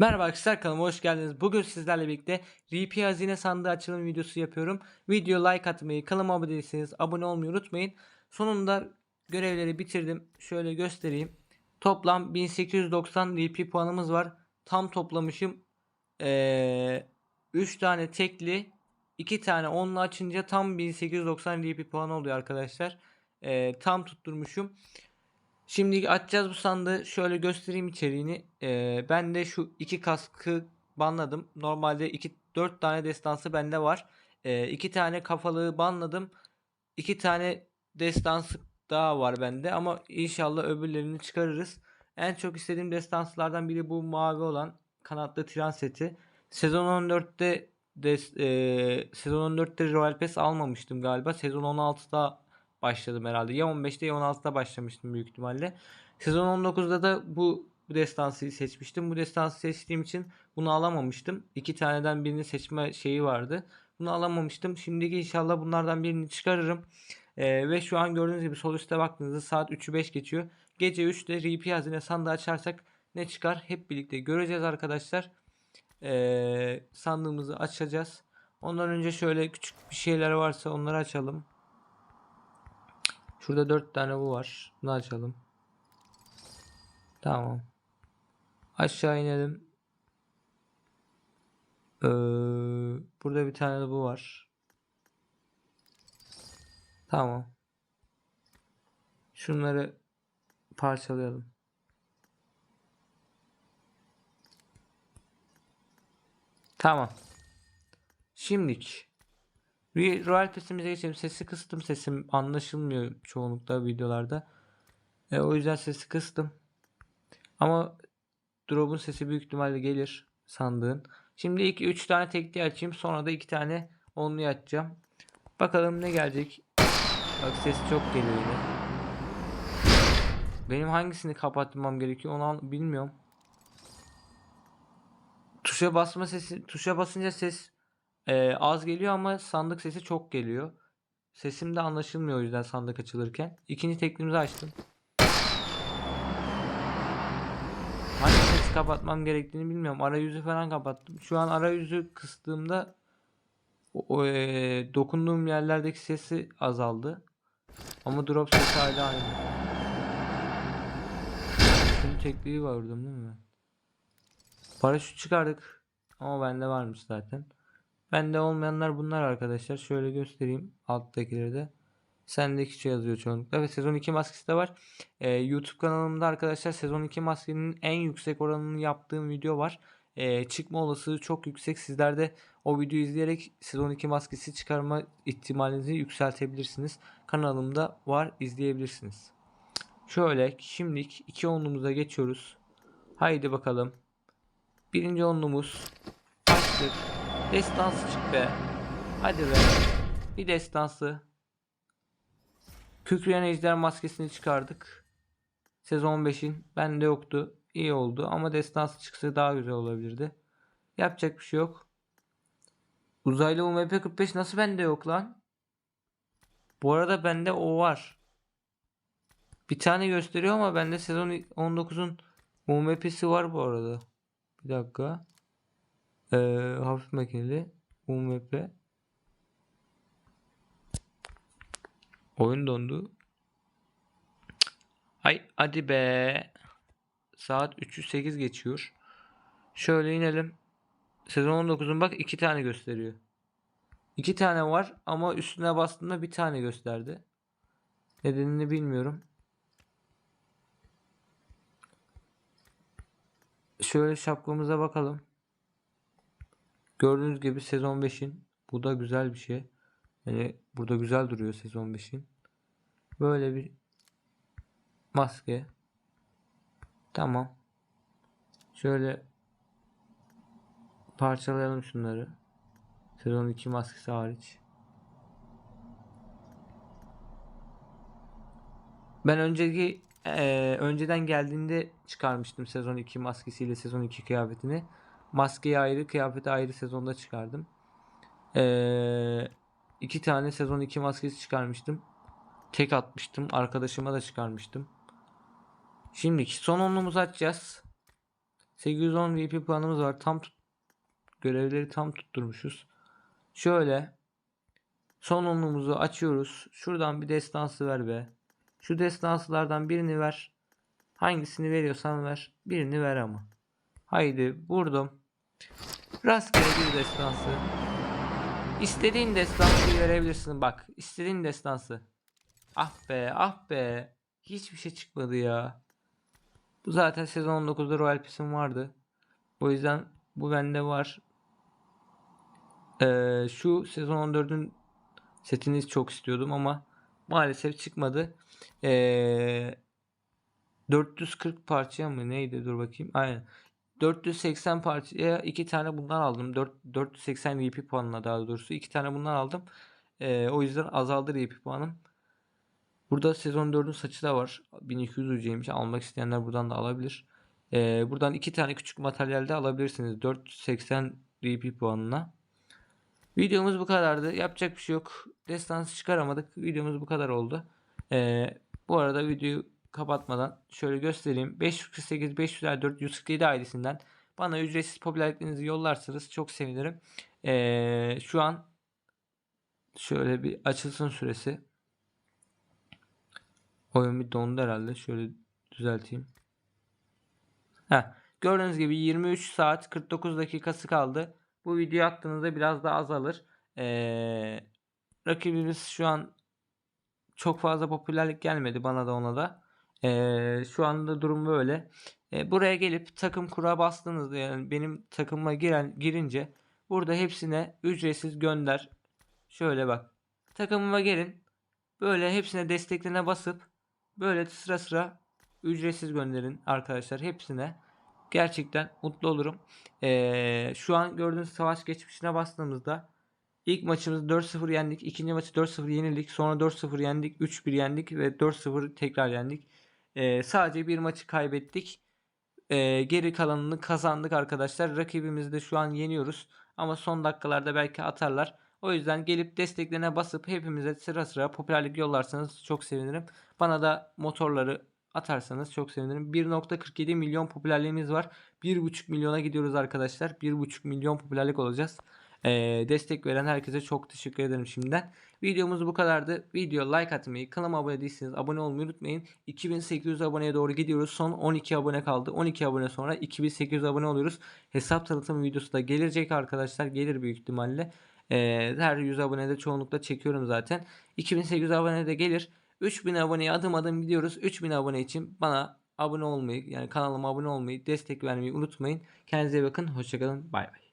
Merhaba arkadaşlar kanalıma hoş geldiniz. Bugün sizlerle birlikte RP hazine sandığı açılım videosu yapıyorum. Video like atmayı, kanalıma abone değilseniz abone olmayı unutmayın. Sonunda görevleri bitirdim. Şöyle göstereyim. Toplam 1890 RP puanımız var. Tam toplamışım. Ee, 3 tane tekli, 2 tane onlu açınca tam 1890 RP puanı oluyor arkadaşlar. Ee, tam tutturmuşum. Şimdi açacağız bu sandığı. Şöyle göstereyim içeriğini. Ee, ben de şu iki kaskı banladım. Normalde 2 4 tane destansı bende var. Ee, iki tane kafalığı banladım. iki tane destansı daha var bende ama inşallah öbürlerini çıkarırız. En çok istediğim destanslardan biri bu mavi olan kanatlı tren seti. Sezon 14'te des, e, sezon 14'te Royal Pass almamıştım galiba. Sezon 16'da başladım herhalde. Ya 15'te ya 16'da başlamıştım büyük ihtimalle. Sezon 19'da da bu bu destansıyı seçmiştim. Bu destansı seçtiğim için bunu alamamıştım. İki taneden birini seçme şeyi vardı. Bunu alamamıştım. Şimdiki inşallah bunlardan birini çıkarırım. Ee, ve şu an gördüğünüz gibi sol üstte baktığınızda saat 3'ü 5 geçiyor. Gece 3'te RP hazine sandığı açarsak ne çıkar hep birlikte göreceğiz arkadaşlar. Ee, sandığımızı açacağız. Ondan önce şöyle küçük bir şeyler varsa onları açalım. Şurada 4 tane bu var. Bunu açalım. Tamam. Aşağı inelim. Ee, burada bir tane de bu var. Tamam. Şunları parçalayalım. Tamam. Şimdilik Royal Pass'imize geçelim. Sesi kıstım. Sesim anlaşılmıyor çoğunlukla videolarda. E, o yüzden sesi kıstım. Ama drop'un sesi büyük ihtimalle gelir sandığın. Şimdi ilk 3 tane tekli açayım. Sonra da 2 tane onlu açacağım. Bakalım ne gelecek. Bak ses çok geliyor yine. Benim hangisini kapatmam gerekiyor onu bilmiyorum. Tuşa basma sesi, tuşa basınca ses ee, az geliyor ama sandık sesi çok geliyor. Sesim de anlaşılmıyor o yüzden sandık açılırken. İkinci teklimizi açtım. Hangi sesi kapatmam gerektiğini bilmiyorum. Arayüzü falan kapattım. Şu an arayüzü kıstığımda o, o, ee, dokunduğum yerlerdeki sesi azaldı. Ama drop sesi hala aynı. Şimdi tekliği vardım değil mi? Paraşüt çıkardık. Ama bende varmış zaten. Bende olmayanlar bunlar arkadaşlar. Şöyle göstereyim alttakileri de. Sendeki şey yazıyor çoğunlukla ve sezon 2 maskesi de var. Ee, YouTube kanalımda arkadaşlar sezon 2 maskenin en yüksek oranını yaptığım video var. Ee, çıkma olasılığı çok yüksek. Sizler de o videoyu izleyerek sezon 2 maskesi çıkarma ihtimalinizi yükseltebilirsiniz. Kanalımda var izleyebilirsiniz. Şöyle şimdilik iki onlumuza geçiyoruz. Haydi bakalım. Birinci onlumuz açtık. Destansı çık be. Hadi be. Bir destansı. Kükreyen ejder maskesini çıkardık. Sezon 5'in. Bende yoktu. İyi oldu ama destansı çıksa daha güzel olabilirdi. Yapacak bir şey yok. Uzaylı UMP 45 nasıl bende yok lan? Bu arada bende o var. Bir tane gösteriyor ama bende sezon 19'un UMP'si var bu arada. Bir dakika. Ee, hafif makineli UMP Oyun dondu. Ay hadi be. Saat 308 geçiyor. Şöyle inelim. Sezon 19'un bak iki tane gösteriyor. İki tane var ama üstüne bastığında bir tane gösterdi. Nedenini bilmiyorum. Şöyle şapkamıza bakalım. Gördüğünüz gibi sezon 5'in bu da güzel bir şey. Yani burada güzel duruyor sezon 5'in. Böyle bir maske. Tamam. Şöyle parçalayalım şunları. Sezon 2 maskesi hariç. Ben önceki eee, önceden geldiğinde çıkarmıştım sezon 2 maskesiyle sezon 2 kıyafetini. Maskeyi ayrı, kıyafeti ayrı sezonda çıkardım. Eee iki tane sezon 2 maskesi çıkarmıştım. Tek atmıştım. Arkadaşıma da çıkarmıştım. Şimdi son onluğumuzu açacağız. 810 VP puanımız var. Tam tut- görevleri tam tutturmuşuz. Şöyle son onluğumuzu açıyoruz. Şuradan bir destansı ver be. Şu destansılardan birini ver. Hangisini veriyorsan ver. Birini ver ama. Haydi vurdum. Rastgele bir destansı. İstediğin destansı verebilirsin bak. istediğin destansı. Ah be ah be. Hiçbir şey çıkmadı ya. Bu zaten sezon 19'da Royal Pass'im vardı. O yüzden bu bende var. Ee, şu sezon 14'ün setini çok istiyordum ama maalesef çıkmadı. Ee, 440 parçaya mı neydi dur bakayım. Aynen. 480 parçaya iki tane bundan aldım. 4, 480 VP puanına daha doğrusu iki tane bundan aldım. Ee, o yüzden azaldı VP puanım. Burada sezon 4'ün saçı da var. 1200 UC'ymiş. Almak isteyenler buradan da alabilir. Ee, buradan iki tane küçük materyal de alabilirsiniz. 480 VP puanına. Videomuz bu kadardı. Yapacak bir şey yok. Destansı çıkaramadık. Videomuz bu kadar oldu. Ee, bu arada videoyu kapatmadan şöyle göstereyim. 548 554 147 ailesinden bana ücretsiz popülerliklerinizi yollarsanız çok sevinirim. Ee, şu an şöyle bir açılsın süresi. Oyun bir dondu herhalde. Şöyle düzelteyim. Heh, gördüğünüz gibi 23 saat 49 dakikası kaldı. Bu video attığınızda biraz daha azalır. Ee, rakibimiz şu an çok fazla popülerlik gelmedi bana da ona da. Ee, şu anda durum böyle. Ee, buraya gelip takım kura bastığınızda yani benim takıma giren girince burada hepsine ücretsiz gönder. Şöyle bak. Takımıma gelin. Böyle hepsine desteklerine basıp böyle sıra sıra ücretsiz gönderin arkadaşlar hepsine. Gerçekten mutlu olurum. Ee, şu an gördüğünüz savaş geçmişine bastığımızda ilk maçımızı 4-0 yendik. ikinci maçı 4-0 yenildik. Sonra 4-0 yendik. 3-1 yendik ve 4-0 tekrar yendik. Ee, sadece bir maçı kaybettik. Ee, geri kalanını kazandık arkadaşlar. Rakibimizi de şu an yeniyoruz. Ama son dakikalarda belki atarlar. O yüzden gelip desteklerine basıp hepimize sıra sıra popülerlik yollarsanız çok sevinirim. Bana da motorları atarsanız çok sevinirim. 1.47 milyon popülerliğimiz var. 1.5 milyona gidiyoruz arkadaşlar. 1.5 milyon popülerlik olacağız. Ee, destek veren herkese çok teşekkür ederim şimdiden. Videomuz bu kadardı. Video like atmayı, kanalıma abone değilseniz abone olmayı unutmayın. 2800 aboneye doğru gidiyoruz. Son 12 abone kaldı. 12 abone sonra 2800 abone oluyoruz. Hesap tanıtım videosu da gelecek arkadaşlar. Gelir büyük ihtimalle. Ee, her 100 abonede çoğunlukla çekiyorum zaten. 2800 abonede gelir. 3000 aboneye adım adım gidiyoruz. 3000 abone için bana abone olmayı yani kanalıma abone olmayı, destek vermeyi unutmayın. Kendinize bakın. Hoşçakalın. Bay bay.